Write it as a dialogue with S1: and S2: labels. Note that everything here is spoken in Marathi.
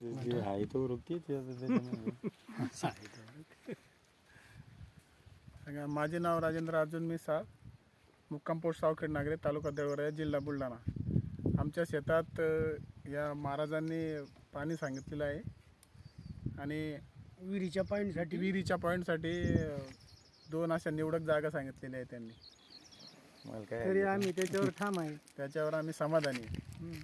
S1: जे आहे तो आहे त्याच्यामध्ये.
S2: सांगा, माझे नाव राजेंद्र अर्जुन मिसाळ मुक्काम पोस्ट सावखेड नागरे तालुका देवरा जिल्हा बुलढाणा. आमच्या शेतात अ, या महाराजांनी पाणी सांगितलेलं आहे. आणि
S3: विहिरीच्या पाणीसाठी
S2: विहिरीच्या पॉईंटसाठी अ, दोन अशा निवडक जागा सांगितलेल्या आहेत त्यांनी.
S1: मला काय
S3: तरी आम्ही त्याच्यावर ठाम आहे.
S2: त्याच्यावर आम्ही समाधानी आहे.
S3: हम्म.